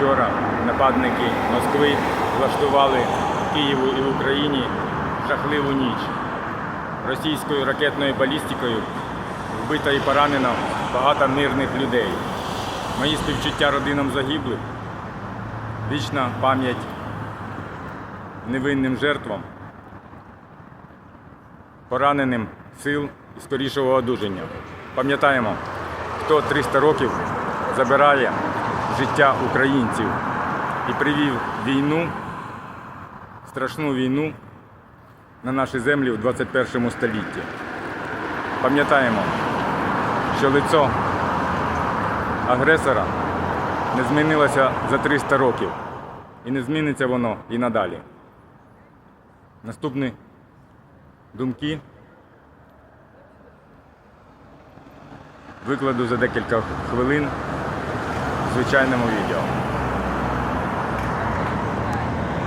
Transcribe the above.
вчора нападники Москви влаштували Києву і в Україні жахливу ніч. Російською ракетною балістикою вбито і поранено багато мирних людей. Мої співчуття родинам загиблих, вічна пам'ять невинним жертвам, пораненим сил і скорішого одужання. Пам'ятаємо, хто 300 років забирає життя українців і привів війну, страшну війну на наші землі у 21 столітті. Пам'ятаємо, що лицо агресора не змінилося за 300 років і не зміниться воно і надалі. Наступні думки викладу за декілька хвилин звичайному відео.